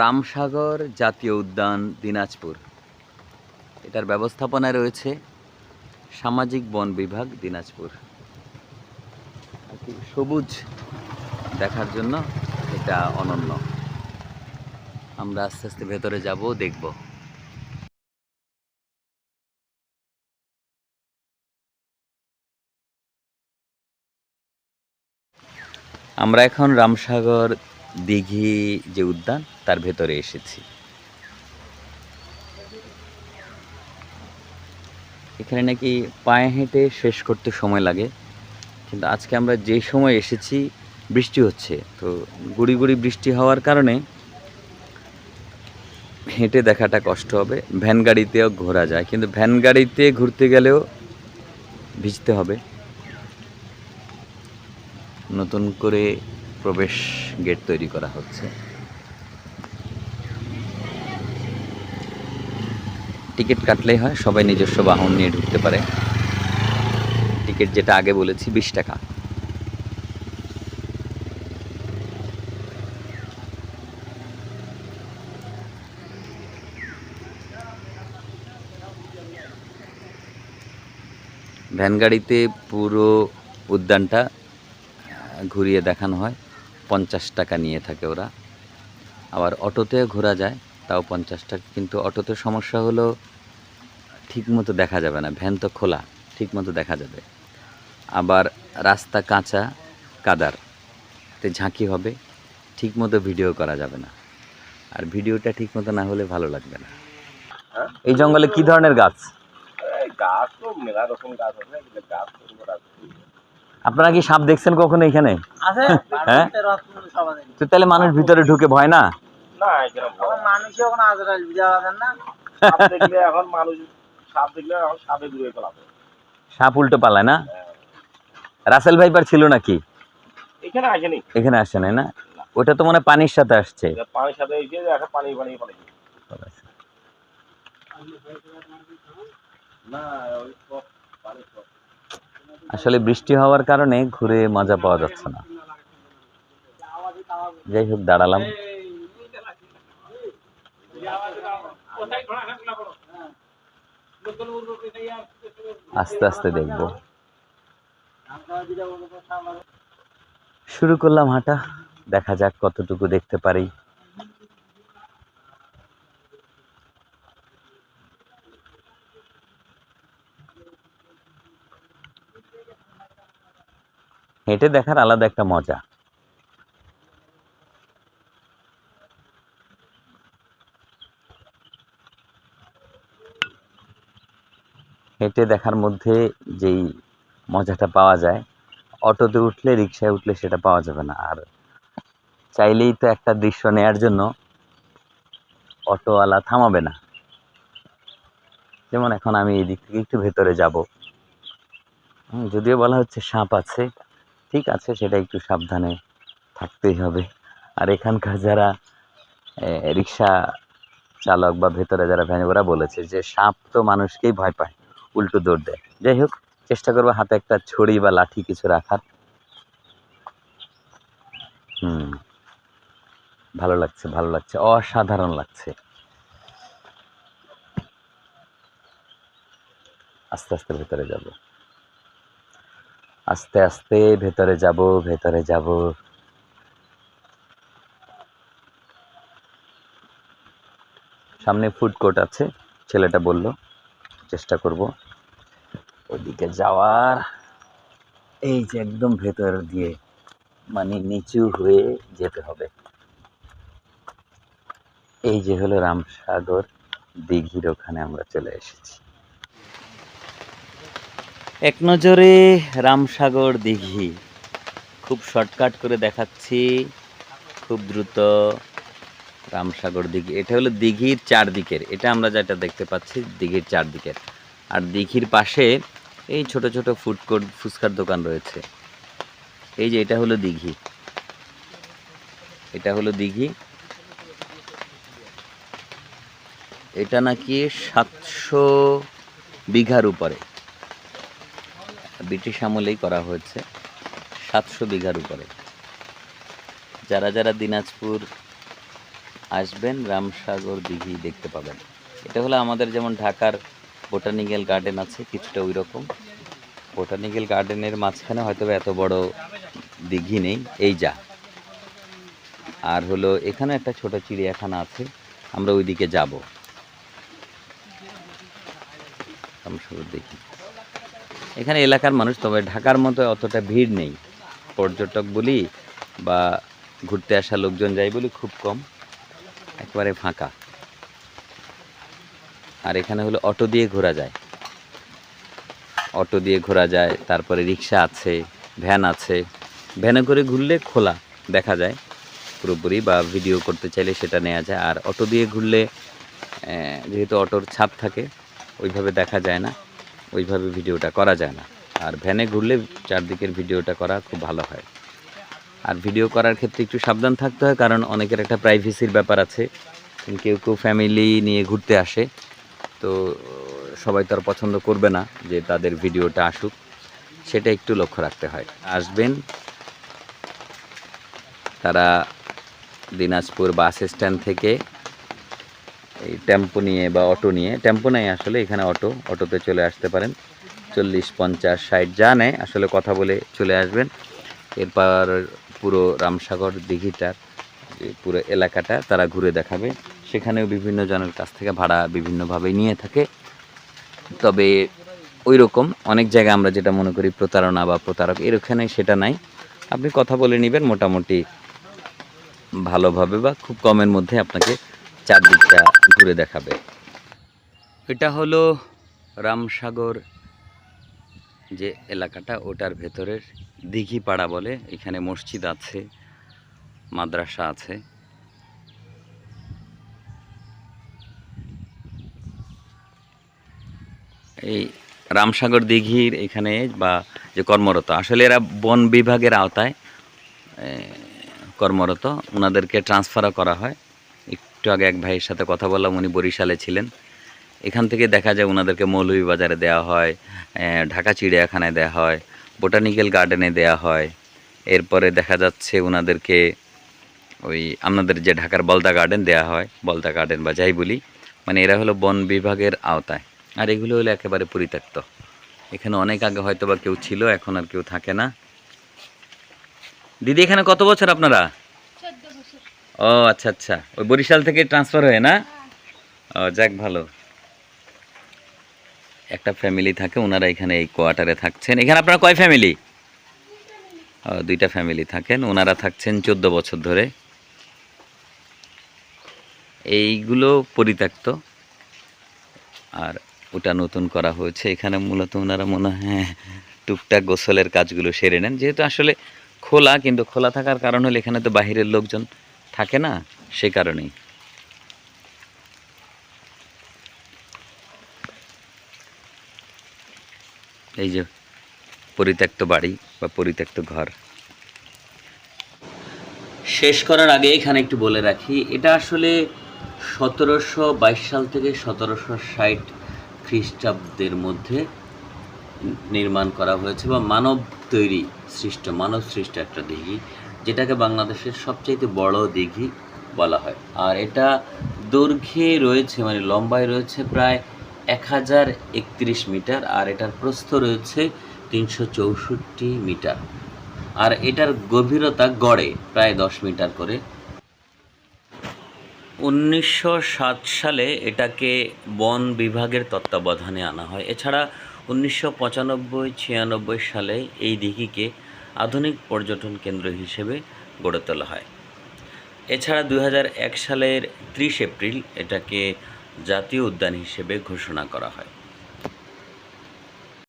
রামসাগর জাতীয় উদ্যান, দিনাজপুর। এটার ব্যবস্থাপনায় রয়েছে সামাজিক বন বিভাগ, দিনাজপুর। সবুজ দেখার জন্য এটা অনন্য। আমরা আস্তে আস্তে ভেতরে যাব, দেখব। আমরা এখন রামসাগর দিঘি যে উদ্যান তার ভেতরে এসেছি। এখানে নাকি পায়ে হেঁটে শেষ করতে সময় লাগে, কিন্তু আজকে আমরা যে সময় এসেছি, বৃষ্টি হচ্ছে। তো গুড়ি গুড়ি বৃষ্টি হওয়ার কারণে হেঁটে দেখাটা কষ্ট হবে। ভ্যান গাড়িতেও ঘোরা যায়, কিন্তু ভ্যান গাড়িতে ঘুরতে গেলেও ভিজতে হবে। নতুন করে প্রবেশ গেট তৈরি করা হচ্ছে। টিকিট কাটলেই হয়, সবাই নিজস্ব বাহন নিয়ে ঢুকতে পারে। টিকিট যেটা আগে বলেছি, বিশ টাকা। ভ্যান গাড়িতে পুরো উদ্যানটা ঘুরিয়ে দেখানো হয়। পঞ্চাশ টাকা নিয়ে থাকে ওরা। আবার অটোতে ঘোরা যায়। তাও পঞ্চাশ টাকা কিন্তু অটোতে সমস্যা হলো ঠিক মতো দেখা যাবে না ভ্যান তো খোলা ঠিক মতো দেখা যাবে। আবার রাস্তা কাঁচা কাদার তে ঝাঁকি হবে ঠিক মতো ভিডিও করা যাবে না। আর ভিডিওটা ঠিক মতো না হলে ভালো লাগবে না? এই জঙ্গলে কি ধরনের গাছ? গাছ তো মেলা রকম গাছ আছে গাছ আপনারা কি সাপ দেখছেন কখনো এখানে? আছে হ্যাঁ? তো তাহলে মানুষ ভিতরে ঢুকে ভয় না? না এখানে ভয় এখন আজরাইল বিজা বাজার না? সাপ দেখলে এখন মানুষ সাপ দেখলে এখন সাপে দূরে পালাবে। সাপ উল্টো পালায় না? রাসেল ভাইপার ছিল নাকি? এখানে আসেনি। এখানে আসে নাই না? ওটা তো মনে পানির সাথে আসছে। পানির সাথে এসে এখন পানি পানি পানি। না ওই সব পানি সব আসলে বৃষ্টি হওয়ার কারণে ঘুরে মজা পাওয়া যাচ্ছে না। যাই হোক দাঁড়ালাম। আস্তে আস্তে দেখব। শুরু করলাম হাঁটা, দেখা যাক কতটুকু দেখতে পারি। হেঁটে দেখার আলাদা একটা মজা। হেঁটে দেখার মধ্যে যেই মজাটা পাওয়া যায় অটোতে উঠলে রিক্সায় উঠলে সেটা পাওয়া যাবে না। আর চাইলেই তো একটা দৃশ্য নেয়ার জন্য অটোওয়ালা থামাবে না। যেমন এখন আমি এই দিক থেকে একটু ভেতরে যাব। যদিও বলা হচ্ছে সাপ আছে, ঠিক আছে, সেটা একটু সাবধানে থাকতেই হবে। আর এখানকার যারা রিক্সা চালক বা ভেতরে যারা ভ্যান ওরা বলেছে যে সাপ তো মানুষকেই ভয় পায়। উল্টো দৌড় দেয়। যাই হোক, চেষ্টা করব হাতে একটা ছড়ি বা লাঠি কিছু রাখার। হুম। ভালো লাগছে ভালো লাগছে, অসাধারণ লাগছে। আস্তে আস্তে ভেতরে যাব। আস্তে আস্তে ভেতরে যাব ভেতরে যাব। সামনে ফুড কোর্ট আছে, ছেলেটা বলল চেষ্টা করব। ওদিকে যাওয়ার, এই যে একদম ভেতর দিয়ে মানে নিচু হয়ে যেতে হবে। এই যে হলো রামসাগর, দিঘির ওখানে আমরা চলে এসেছি। এক নজরে রামসাগর, দিঘি। খুব শর্টকাট করে দেখাচ্ছি, খুব দ্রুত। রামসাগর দিঘি, এটা হলো দিঘির চারদিকের, এটা আমরা যেটা দেখতে পাচ্ছি দিঘির চারদিকের। আর দিঘির পাশে এই ছোট ছোট ফুড কোর্ট ফুচকার দোকান রয়েছে। এই যে এটা হলো দিঘি। এটা হলো দিঘি। এটা নাকি সাতশো বিঘার উপরে। ব্রিটিশ আমলেই করা হয়েছে। সাতশো বিঘার উপরে। যারা যারা দিনাজপুর আসবেন, রামসাগর দিঘি দেখতে পাবেন। এটা হলো আমাদের যেমন ঢাকার বোটানিক্যাল গার্ডেন আছে, কিছুটা ওই রকম বোটানিক্যাল গার্ডেনের মাঝখানে হয়তো এত বড় দিঘি নেই, এই যা। আর হলো এখানে একটা ছোট চিড়িয়াখানা আছে, আমরা ওইদিকে যাব। রামসাগর দেখি এখানে এলাকার মানুষ, তবে ঢাকার মতো অতটা ভিড় নেই। পর্যটক বলি বা ঘুরতে আসা লোকজন যাই বলি, খুব কম। একবারে ফাঁকা। আর এখানে হলো অটো দিয়ে ঘোরা যায়। অটো দিয়ে ঘোরা যায়, তারপরে রিক্সা আছে, ভ্যান আছে। ভ্যানে করে ঘুরলে খোলা দেখা যায়। পুরোপুরি বা ভিডিও করতে চাইলে সেটা নেওয়া যায়। আর অটো দিয়ে ঘুরলে যেহেতু অটোর ছাপ থাকে, ওইভাবে দেখা যায় না। ওইভাবে ভিডিওটা করা যায় না। আর ভ্যানে ঘুরলে চারদিকের ভিডিওটা করা খুব ভালো হয়। আর ভিডিও করার ক্ষেত্রে একটু সাবধান থাকতে হয়, কারণ অনেকের একটা প্রাইভেসির ব্যাপার আছে। কেউ কেউ ফ্যামিলি নিয়ে ঘুরতে আসে, তো সবাই তো আর পছন্দ করবে না যে তাদের ভিডিওটা আসুক। সেটা একটু লক্ষ্য রাখতে হয়। আসবেন, তারা দিনাজপুর বাস স্ট্যান্ড থেকে এই টেম্পো নিয়ে বা অটো নিয়ে, টেম্পো নেই আসলে, এখানে অটো, অটোতে চলে আসতে পারেন। চল্লিশ, পঞ্চাশ, ষাট, যা নেয়, আসলে কথা বলে চলে আসবেন। এরপর পুরো রামসাগর দিঘিটার পুরো এলাকাটা তারা ঘুরে দেখাবে। সেখানেও বিভিন্ন জনের কাছ থেকে ভাড়া বিভিন্নভাবে নিয়ে থাকে। তবে ওই রকম অনেক জায়গায় আমরা যেটা মনে করি প্রতারণা বা প্রতারক, এর ওখানে সেটা নাই। আপনি কথা বলে নেবেন, মোটামুটি ভালোভাবে বা খুব কমের মধ্যে আপনাকে চারদিকটা ঘুরে দেখাবে। এটা হলো রামসাগর যে এলাকাটা ওটার ভেতরের দিঘিপাড়া বলে এখানে মসজিদ আছে, মাদ্রাসা আছে। এই রামসাগর দিঘির এখানে বা যে কর্মরত, আসলে এরা বন বিভাগের আওতায় কর্মরত। ওনাদেরকে ট্রান্সফারও করা হয়। একটু আগে এক ভাইয়ের সাথে কথা বললাম, উনি বরিশালে ছিলেন। এখান থেকে দেখা যায় ওনাদেরকে মৌলভীবাজারে দেওয়া হয় ঢাকা চিড়িয়াখানায় দেওয়া হয় বোটানিক্যাল গার্ডেনে দেওয়া হয়। এরপরে দেখা যাচ্ছে ওনাদেরকে ওই আপনাদের যে ঢাকার বলদা গার্ডেন দেওয়া হয় বলদা গার্ডেন বা যাই বলি মানে এরা হলো বন বিভাগের আওতায়। আর এগুলো হলো একেবারে পরিত্যক্ত। এখানে অনেক আগে হয়তো বা কেউ ছিল এখন আর কেউ থাকে না। দিদি এখানে কত বছর আপনারা? ও আচ্ছা আচ্ছা। ওই বরিশাল থেকে ট্রান্সফার হয় না? ও যাক ভালো। একটা ফ্যামিলি থাকে ওনারা এখানে এই কোয়ার্টারে থাকছেন। এখানে আপনারা কয় ফ্যামিলি দুইটা ফ্যামিলি থাকেন ওনারা থাকছেন চোদ্দ বছর ধরে। এইগুলো পরিত্যক্ত। আর ওটা নতুন করা হয়েছে। এখানে মূলত ওনারা মনে হয় হ্যাঁ, টুকটাক গোসলের কাজগুলো সেরে নেন। যেহেতু আসলে খোলা কিন্তু খোলা থাকার কারণ হলো এখানে তো বাহিরের লোকজন থাকে না সে কারণেই। এই যে পরিত্যক্ত বাড়ি বা পরিত্যক্ত ঘর। শেষ করার আগে এখানে একটু বলে রাখি, এটা আসলে সতেরোশো বাইশ সাল থেকে সতেরোশো ষাট খ্রিস্টাব্দের মধ্যে নির্মাণ করা হয়েছে বা মানব তৈরি সৃষ্ট, মানব সৃষ্ট একটা দিঘি, যেটাকে বাংলাদেশের সবচাইতে বড় দিঘি বলা হয়। আর এটা দৈর্ঘ্যে রয়েছে মানে লম্বায় রয়েছে প্রায় এক হাজার একত্রিশ মিটার আর এটার প্রস্থ রয়েছে তিনশো চৌষট্টি মিটার। আর এটার গভীরতা গড়ে প্রায় দশ মিটার করে। উনিশশো সাত সালে এটাকে বন বিভাগের তত্ত্বাবধানে আনা হয়। এছাড়া উনিশশো পঁচানব্বই ছিয়ানব্বই সালে এই দিঘিকে আধুনিক পর্যটন কেন্দ্র হিসেবে গড়ে তোলা হয়। এছাড়া দু হাজার এক সালের ত্রিশ এপ্রিল এটাকে জাতীয় উদ্যান হিসেবে ঘোষণা করা হয়।